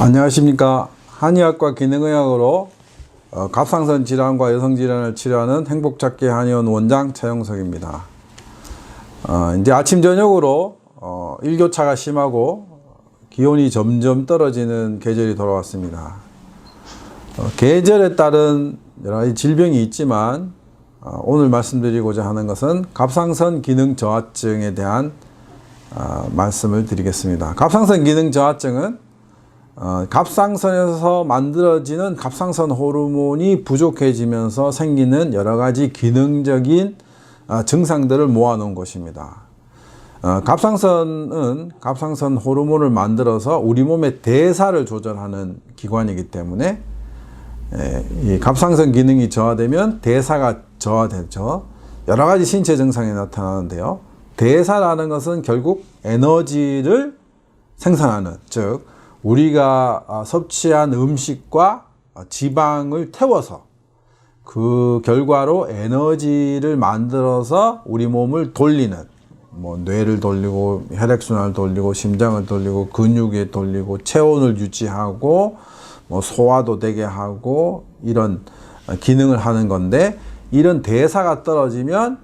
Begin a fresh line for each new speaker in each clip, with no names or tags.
안녕하십니까 한의학과 기능의학으로 어, 갑상선 질환과 여성 질환을 치료하는 행복찾기 한의원 원장 최영석입니다. 어, 이제 아침 저녁으로 어, 일교차가 심하고 기온이 점점 떨어지는 계절이 돌아왔습니다. 어, 계절에 따른 여러 가지 질병이 있지만 어, 오늘 말씀드리고자 하는 것은 갑상선 기능 저하증에 대한 어, 말씀을 드리겠습니다. 갑상선 기능 저하증은 어, 갑상선에서 만들어지는 갑상선 호르몬이 부족해지면서 생기는 여러 가지 기능적인 어, 증상들을 모아놓은 것입니다. 어, 갑상선은 갑상선 호르몬을 만들어서 우리 몸의 대사를 조절하는 기관이기 때문에 에, 이 갑상선 기능이 저하되면 대사가 저하되죠. 여러 가지 신체 증상이 나타나는데요. 대사라는 것은 결국 에너지를 생산하는 즉 우리가 아, 섭취한 음식과 아, 지방을 태워서 그 결과로 에너지를 만들어서 우리 몸을 돌리는 뭐 뇌를 돌리고 혈액순환을 돌리고 심장을 돌리고 근육에 돌리고 체온을 유지하고 뭐 소화도 되게 하고 이런 기능을 하는 건데 이런 대사가 떨어지면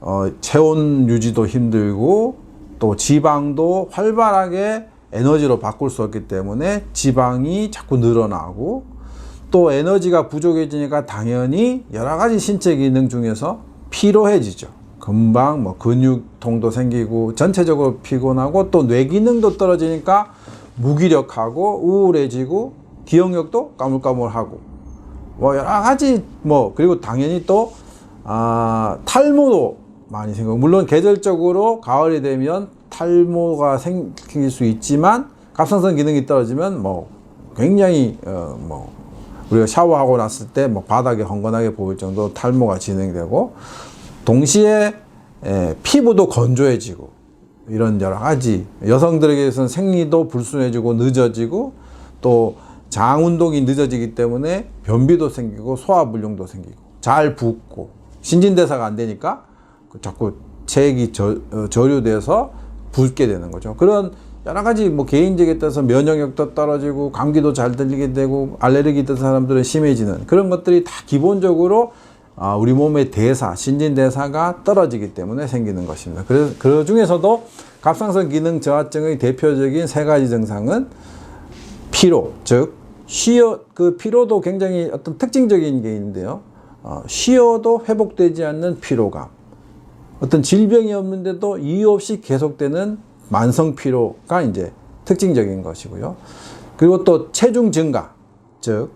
어, 체온 유지도 힘들고 또 지방도 활발하게 에너지로 바꿀 수 없기 때문에 지방이 자꾸 늘어나고 또 에너지가 부족해지니까 당연히 여러 가지 신체 기능 중에서 피로해지죠. 금방 뭐 근육통도 생기고 전체적으로 피곤하고 또 뇌 기능도 떨어지니까 무기력하고 우울해지고 기억력도 까물까물하고 뭐 여러 가지 뭐 그리고 당연히 또 아, 탈모도 많이 생기고 물론 계절적으로 가을이 되면 탈모가 생길 수 있지만 갑상선 기능이 떨어지면 뭐 굉장히 어 뭐 우리가 샤워하고 났을 때 뭐 바닥이 헝건하게 보일 정도 탈모가 진행되고 동시에 에, 피부도 건조해지고 이런 여러 가지 여성들에게서는 생리도 불순해지고 늦어지고 또 장 운동이 늦어지기 때문에 변비도 생기고 소화불량도 생기고 잘 붓고 신진대사가 안 되니까 그 자꾸 체액이 저, 어, 저류돼서 붓게 되는 거죠. 그런 여러 가지 뭐 개인적에 따라서 면역력도 떨어지고 감기도 잘 들리게 되고 알레르기 있던 사람들은 심해지는 그런 것들이 다 기본적으로 아, 우리 몸의 대사, 신진대사가 떨어지기 때문에 생기는 것입니다. 그래서 그 중에서도 갑상선 기능 저하증의 대표적인 세 가지 증상은 피로, 즉 쉬어 그 피로도 굉장히 어떤 특징적인 게 있는데요. 어, 쉬어도 회복되지 않는 피로감. 어떤 질병이 없는데도 이유 없이 계속되는 만성 피로가 이제 특징적인 것이고요. 그리고 또 체중 증가, 즉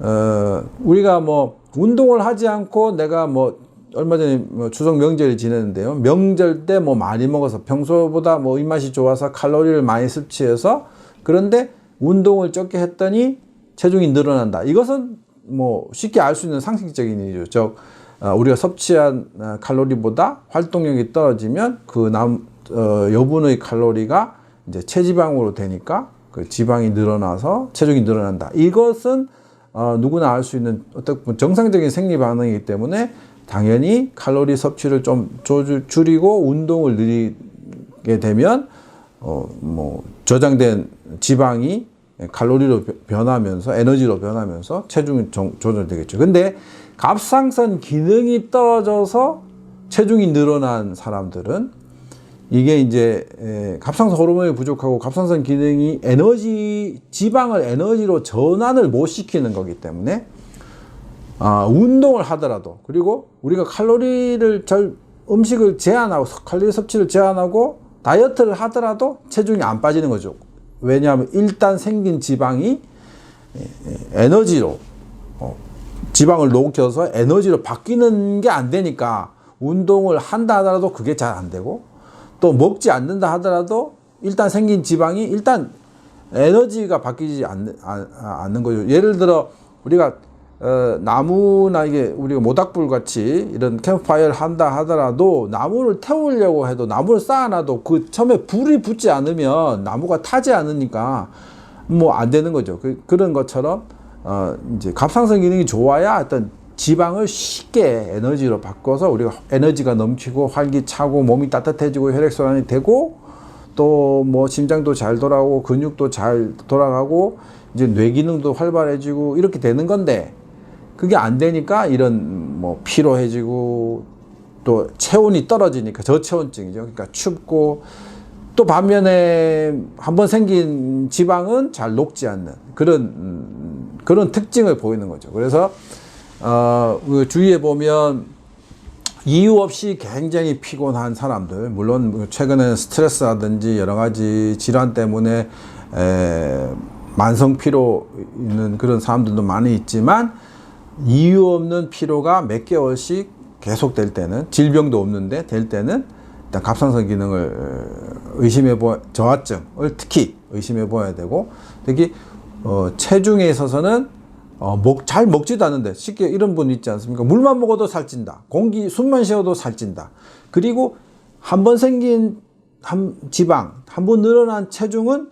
어, 우리가 뭐 운동을 하지 않고 내가 뭐 얼마 전에 뭐 추석 명절을 지냈는데요. 명절 때 뭐 많이 먹어서 평소보다 뭐 입맛이 좋아서 칼로리를 많이 섭취해서 그런데 운동을 적게 했더니 체중이 늘어난다. 이것은 뭐 쉽게 알 수 있는 상식적인 일이죠. 즉 어, 우리가 섭취한 어, 칼로리보다 활동력이 떨어지면 그 남 어, 여분의 칼로리가 이제 체지방으로 되니까 그 지방이 늘어나서 체중이 늘어난다. 이것은 어, 누구나 알 수 있는 어떤 정상적인 생리 반응이기 때문에 당연히 칼로리 섭취를 좀 줄이고 운동을 늘리게 되면 어, 뭐 저장된 지방이 칼로리로 변하면서 에너지로 변하면서 체중이 정, 조절되겠죠. 근데 갑상선 기능이 떨어져서 체중이 늘어난 사람들은 이게 이제 에, 갑상선 호르몬이 부족하고 갑상선 기능이 에너지 지방을 에너지로 전환을 못 시키는 거기 때문에 아, 운동을 하더라도 그리고 우리가 칼로리를 절 음식을 제한하고 칼로리 섭취를 제한하고 다이어트를 하더라도 체중이 안 빠지는 거죠. 왜냐하면 일단 생긴 지방이 에너지로 어, 지방을 녹여서 에너지로 바뀌는 게 안 되니까 운동을 한다 하더라도 그게 잘 안 되고 또 먹지 않는다 하더라도 일단 생긴 지방이 일단 에너지가 바뀌지 않는, 않는 거죠. 예를 들어 우리가 어, 나무나 이게 우리가 모닥불 같이 이런 캠프파이어를 한다 하더라도 나무를 태우려고 해도 나무를 쌓아놔도 그 처음에 불이 붙지 않으면 나무가 타지 않으니까 뭐 안 되는 거죠. 그, 그런 것처럼 어, 이제 갑상선 기능이 좋아야 어떤 지방을 쉽게 에너지로 바꿔서 우리가 에너지가 넘치고 활기차고 몸이 따뜻해지고 혈액순환이 되고 또 뭐 심장도 잘 돌아가고 근육도 잘 돌아가고 이제 뇌 기능도 활발해지고 이렇게 되는 건데 그게 안 되니까 이런 뭐 피로해지고 또 체온이 떨어지니까 저체온증이죠. 그러니까 춥고 또 반면에 한번 생긴 지방은 잘 녹지 않는 그런 음, 그런 특징을 보이는 거죠. 그래서 어, 그 주위에 보면 이유 없이 굉장히 피곤한 사람들, 물론 뭐 최근에 스트레스라든지 여러 가지 질환 때문에 에, 만성 피로 있는 그런 사람들도 많이 있지만 이유 없는 피로가 몇 개월씩 계속될 때는 질병도 없는데 될 때는 일단 갑상선 기능을 의심해 보 저하증을 특히 의심해 보아야 되고 특히 어, 체중에 있어서는 어, 먹, 잘 먹지도 않는데 쉽게 이런 분 있지 않습니까? 물만 먹어도 살찐다. 공기 숨만 쉬어도 살찐다. 그리고 한 번 생긴 한 지방, 한 번 늘어난 체중은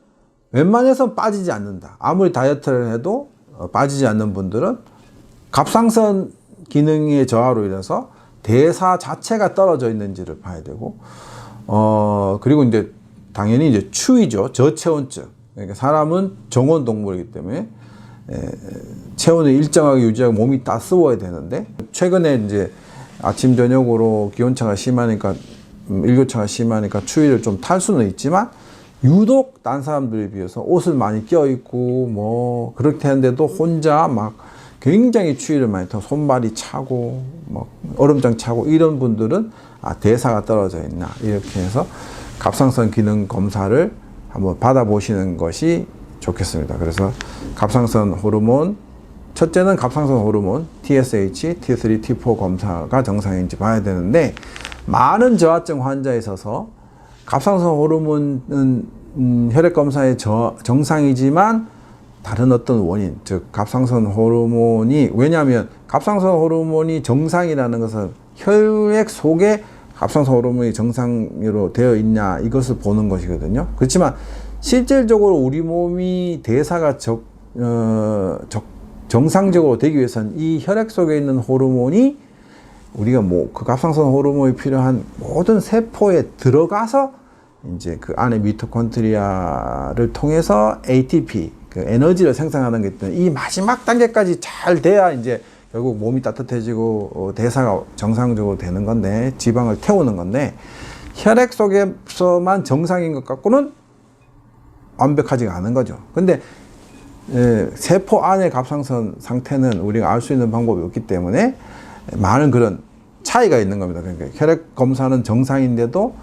웬만해서 빠지지 않는다. 아무리 다이어트를 해도 어, 빠지지 않는 분들은 갑상선 기능의 저하로 인해서 대사 자체가 떨어져 있는지를 봐야 되고, 어, 그리고 이제 당연히 이제 추위죠. 저체온증. 그러니까 사람은 정원 동물이기 때문에 에, 체온을 일정하게 유지하고 몸이 따스워야 되는데 최근에 이제 아침 저녁으로 기온차가 심하니까 음, 일교차가 심하니까 추위를 좀 탈 수는 있지만 유독 딴 사람들에 비해서 옷을 많이 껴 입고 뭐 그렇게 하는데도 혼자 막 굉장히 추위를 많이 타고 손발이 차고 뭐 얼음장 차고 이런 분들은 아 대사가 떨어져 있나 이렇게 해서 갑상선 기능 검사를 한번 받아보시는 것이 좋겠습니다. 그래서 갑상선 호르몬 첫째는 갑상선 호르몬 TSH, T3, T4 검사가 정상인지 봐야 되는데 많은 저하증 환자에 있어서 갑상선 호르몬은 음, 혈액 검사의 저, 정상이지만 다른 어떤 원인, 즉 갑상선 호르몬이 왜냐하면 갑상선 호르몬이 정상이라는 것은 혈액 속에 갑상선 호르몬이 정상으로 되어 있냐 이것을 보는 것이거든요. 그렇지만 실질적으로 우리 몸이 대사가 적, 어, 적, 정상적으로 되기 위해서는 이 혈액 속에 있는 호르몬이 우리가 뭐 그 갑상선 호르몬이 필요한 모든 세포에 들어가서 이제 그 안에 미토콘드리아를 통해서 ATP 그 에너지를 생산하는 게 있던 이 마지막 단계까지 잘 돼야 이제 결국 몸이 따뜻해지고 어, 대사가 정상적으로 되는 건데 지방을 태우는 건데 혈액 속에서만 정상인 것 같고는 완벽하지가 않은 거죠. 근데 예, 세포 안의 갑상선 상태는 우리가 알 수 있는 방법이 없기 때문에 많은 그런 차이가 있는 겁니다. 그러니까 혈액 검사는 정상인데도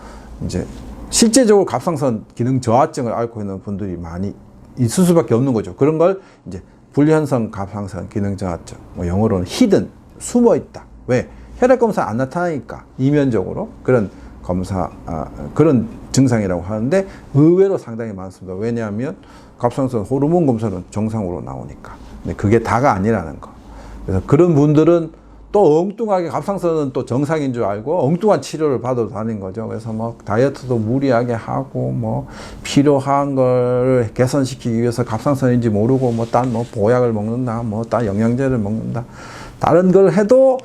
이제 실제적으로 갑상선 기능 저하증을 앓고 있는 분들이 많이 있을 수밖에 없는 거죠. 그런 걸 이제 불현성 갑상선 기능 저하증, 뭐 영어로는 히든 숨어 있다. 왜 혈액 검사 안 나타나니까 이면적으로 그런 검사 아, 그런 증상이라고 하는데 의외로 상당히 많습니다. 왜냐하면 갑상선 호르몬 검사는 정상으로 나오니까. 근데 그게 다가 아니라는 거. 그래서 그런 분들은 또 엉뚱하게 갑상선은 또 정상인 줄 알고 엉뚱한 치료를 받아도 다닌 거죠. 그래서 뭐 다이어트도 무리하게 하고 뭐 필요한 걸 개선시키기 위해서 갑상선인지 모르고 뭐딴뭐 보약을 먹는다, 뭐 딴 영양제를 먹는다. 다른 걸 해도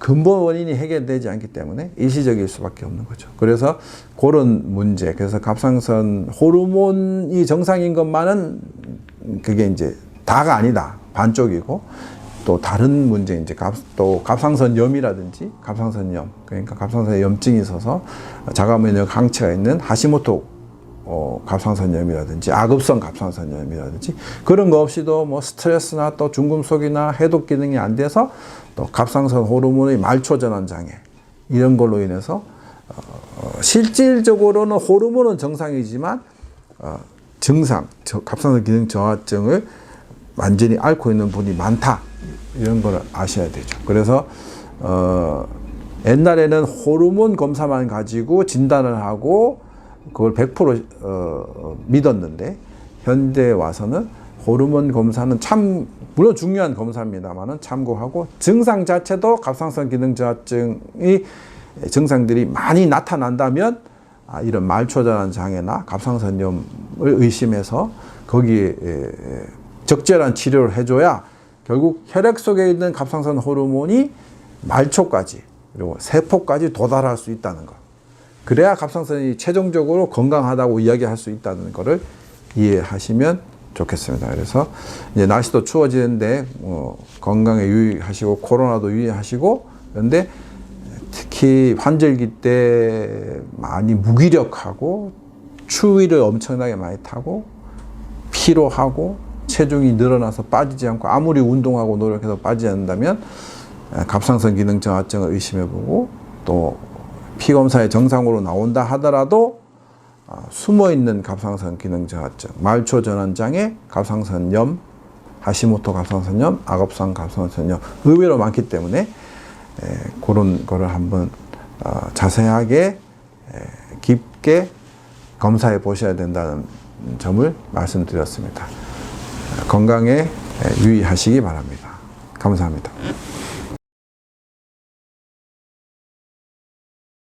근본 원인이 해결되지 않기 때문에 일시적일 수밖에 없는 거죠. 그래서 그런 문제, 그래서 갑상선 호르몬이 정상인 것만은 그게 이제 다가 아니다. 반쪽이고 또 다른 문제 이제 갑, 또 갑상선염이라든지 갑상선염 그러니까 갑상선에 염증이 있어서 자가면역 항체가 있는 하시모토 어, 갑상선염이라든지 악읍성 갑상선염이라든지 그런 거 없이도 뭐 스트레스나 또 중금속이나 해독 기능이 안 돼서 또 갑상선 호르몬의 말초 전환 장애 이런 걸로 인해서 어, 실질적으로는 호르몬은 정상이지만 어, 증상 저, 갑상선 기능 저하증을 완전히 앓고 있는 분이 많다 이런 걸 아셔야 되죠. 그래서 어, 옛날에는 호르몬 검사만 가지고 진단을 하고 그걸 100% 어, 믿었는데 현대 와서는 호르몬 검사는 참 물론 중요한 검사입니다만은 참고하고 증상 자체도 갑상선 기능 저하증이 증상들이 많이 나타난다면 아, 이런 말초전환 장애나 갑상선염을 의심해서 거기에 적절한 치료를 해줘야 결국 혈액 속에 있는 갑상선 호르몬이 말초까지 그리고 세포까지 도달할 수 있다는 것. 그래야 갑상선이 최종적으로 건강하다고 이야기할 수 있다는 것을 이해하시면 좋겠습니다. 그래서 이제 날씨도 추워지는데 뭐 건강에 유의하시고 코로나도 유의하시고 그런데 특히 환절기 때 많이 무기력하고 추위를 엄청나게 많이 타고 피로하고 체중이 늘어나서 빠지지 않고 아무리 운동하고 노력해서 빠지지 않는다면 에, 갑상선 기능 저하증을 의심해보고 또 피검사에 정상으로 나온다 하더라도 아, 숨어 있는 갑상선 기능 저하증, 말초 전환 장애, 갑상선염, 하시모토 갑상선염, 악업성 갑상선염 의외로 많기 때문에 에, 그런 거를 한번 어, 자세하게 에, 깊게 검사해 보셔야 된다는 점을 말씀드렸습니다. 건강에 유의하시기 바랍니다. 감사합니다.